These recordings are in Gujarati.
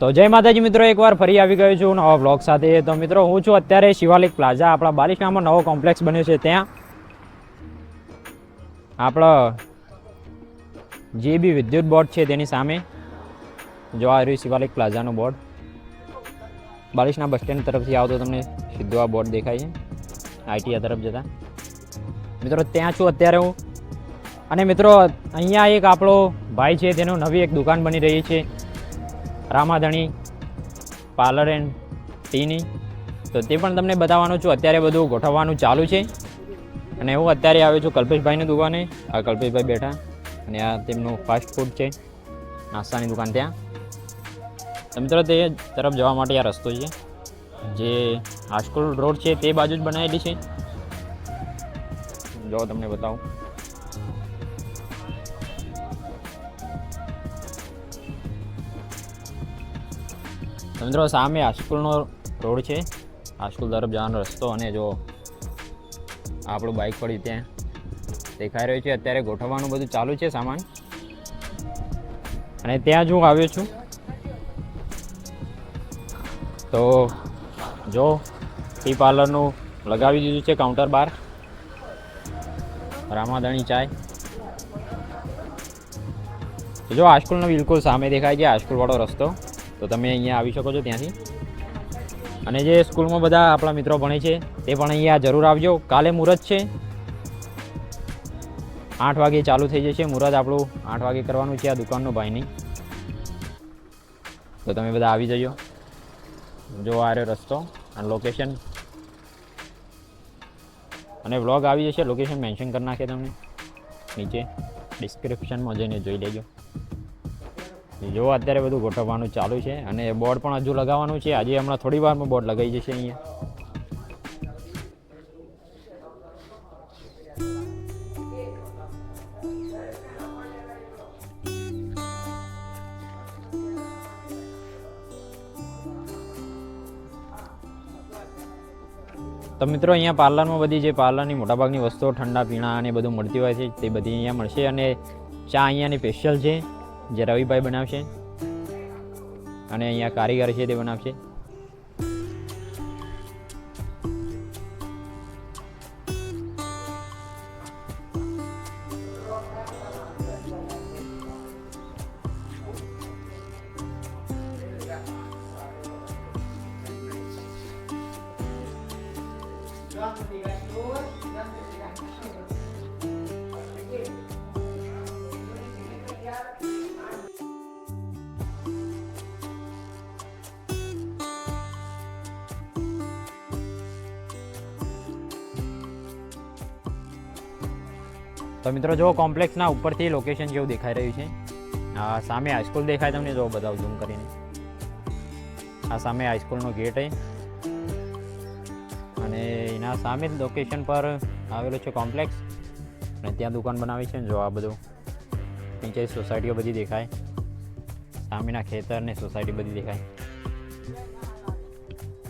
તો જય માતાજી મિત્રો, એકવાર ફરી આવી ગયો છું નવા બ્લોગ સાથે. તો મિત્રો, હું છું અત્યારે શિવાલિક પ્લાઝા આપણા બાલિશનામાં નવો કોમ્પ્લેક્સ બન્યો છે ત્યાં. આપણો જે બી વિદ્યુત બોર્ડ છે તેની સામે જોવા રહ્યું શિવાલિક પ્લાઝાનું બોર્ડ. બાલિશના બસ સ્ટેન્ડ તરફથી આવતો તમને સીધો આ બોર્ડ દેખાય છે. આઈટીઆ તરફ જતા. મિત્રો, ત્યાં છું અત્યારે હું. અને મિત્રો, અહીંયા એક આપણો ભાઈ છે, તેનું નવી એક દુકાન બની રહી છે. રામાધણી, પાર્લર એન્ડ ટીની. તો તે પણ તમને બતાવવાનું છું. અત્યારે બધું ગોઠવવાનું ચાલુ છે. અને હું અત્યારે આવ્યો છું કલ્પેશભાઈની દુકાને. આ કલ્પેશભાઈ બેઠા. અને આ તેમનું ફાસ્ટ ફૂડ છે. નાસ્તાની દુકાન ત્યાં. મિત્રો તે તરફ જવા માટે આ રસ્તો છે. જે હાઈસ્કૂલ રોડ છે તે બાજુ જ બનાવેલી છે. જો તમને બતાવું. તો મિત્રો, સામે હાઈસ્કૂલનો રોડ છે. હાઈસ્કૂલ તરફ જવાનો રસ્તો અને જો આપણું બાઇક પડ્યું ત્યાં દેખાઈ રહ્યું છે. અત્યારે ગોઠવવાનું બધું ચાલુ છે સામાન. અને ત્યાં જ હું આવ્યો છું. તો જો ટી પાર્લરનું લગાવી દીધું છે કાઉન્ટર બાર. રામાધણી ચાય. જો હાઈસ્કૂલનો બિલકુલ સામે દેખાય છે. હાઈસ્કૂલવાળો રસ્તો. તો તમે અહીંયા આવી શકો છો ત્યાંથી. અને જે સ્કૂલમાં બધા આપણા મિત્રો ભણે છે, તે પણ અહીંયા જરૂર આવજો. કાલે મુહૂર્ત છે. આઠ વાગે ચાલુ થઈ જશે મુહૂર્ત આપણું. આઠ વાગે કરવાનું છે આ દુકાનનું ભાઈની તો તમે બધા આવી જજો. જો આ રહ્યો રસ્તો અને લોકેશન અને વ્લોગ આવી જશે લોકેશન મેન્શન કરી નાખે તમને. નીચે ડિસ્ક્રિપ્શનમાં જઈને જોઈ લેજો. જો અત્યારે બધું ગોઠવવાનું ચાલુ છે અને બોર્ડ પણ હજુ લગાવવાનું છે. આજે હમણાં થોડી વારમાં બોર્ડ લગાવી જશે અહીંયા. તો મિત્રો, અહીંયા પાર્લરમાં બધી જે પાર્લરની મોટાભાગની વસ્તુઓ ઠંડા પીણા અને બધું મળતી હોય છે, તે બધી અહીંયા મળશે. અને ચા અહીંયાની સ્પેશિયલ છે. જે રવિભાઈ બનાવશે. અને અહીંયા કારીગર છે તે બનાવશે. તો મિત્રો જો કોમ્પ્લેક્સના ઉપરથી લોકેશન જેવું દેખાઈ રહ્યું છે, આ સામે હાઈસ્કૂલ દેખાય તમને, જો બધા ઝૂમ કરીને. આ સામે હાઈસ્કૂલનો ગેટ છે. અને એના સામે જ લોકેશન પર આવેલું છે કોમ્પ્લેક્સ અને ત્યાં દુકાન બનાવી છે ને જો આ બધું. નીચે સોસાયટીઓ બધી દેખાય. સામેના ખેતર ને સોસાયટી બધી દેખાય.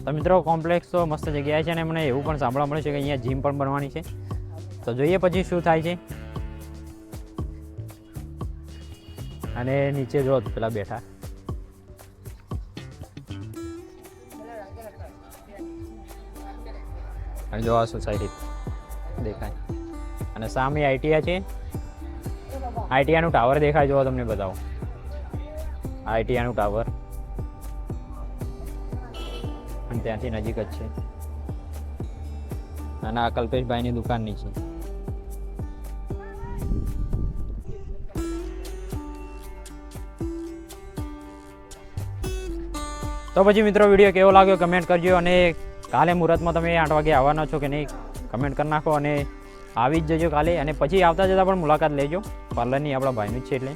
તો મિત્રો કોમ્પ્લેક્સ તો મસ્ત જગ્યાએ છે અને મને એવું પણ સાંભળવા મળ્યું છે કે અહીંયા જીમ પણ બનવાની છે. તો જોઈએ પછી શું થાય છે. અને નીચે જો પેલા બેઠા. અને જો આ સોસાયટી દેખાય. અને સામે આઈટીઆ છે. આઈટીઆનું ટાવર દેખાય જો તમને બતાવો. આઈટીઆનું ટાવર. અને ત્યાંથી નજીક જ છે. અને આ કલ્પેશભાઈની દુકાનની છે. તો પછી મિત્રો વીડિયો કેવો લાગ્યો કમેન્ટ કરજો અને કાલે મુહૂર્તમાં તમે આઠ વાગે આવવાના છો કે નહીં કમેન્ટ કરી નાખો અને આવી જ જજો કાલે અને પછી આવતા જતાં પણ મુલાકાત લેજો. પાર્લરની આપણા ભાઈનું જ છે એટલે.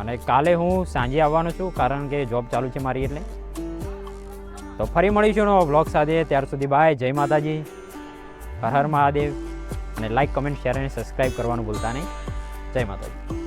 અને કાલે હું સાંજે આવવાનો છું કારણ કે જોબ ચાલુ છે મારી એટલે. તો ફરી મળીશું નવો બ્લોગ સાથે. ત્યાર સુધી બાય જય માતાજી. હર હર મહાદેવ. અને લાઇક કમેન્ટ શેર અને સબસ્ક્રાઈબ કરવાનું ભૂલતા નહીં. જય માતાજી.